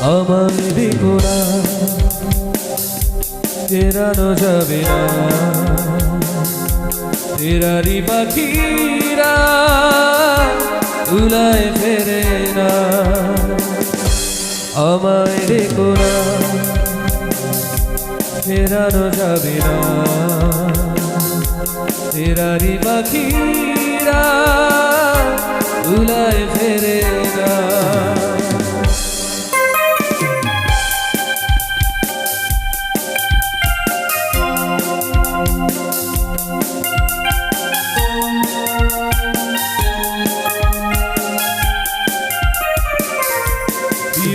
আমায় দেখোনা ফেরানো যাবে না। ফেরারি পাখিরা উলায় ফেরে না। আমায় দেখোনা ফেরানো যাবে না। ফেরারি পাখিরা উলায় ফেরে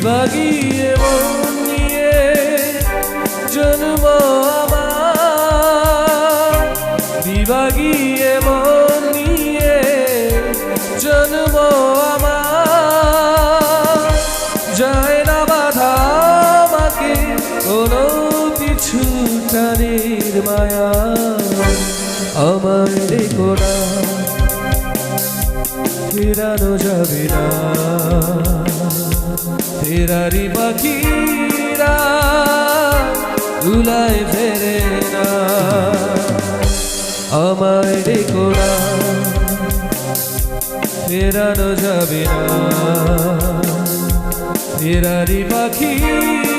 বিভাগীয় মন নিয়ে জন্ম আমার। বিভাগীয় মন নিয়ে জন্ম আমার। যায় না বাধা আমাকে, কোনো কিছু টানের মায়া। আমার দেখো না যাবে না। ফেরারি পাখিরা দুলায় ফেরে না। আমায় দেখো না ফেরানো যাবে না। ফেরারি পাখিরা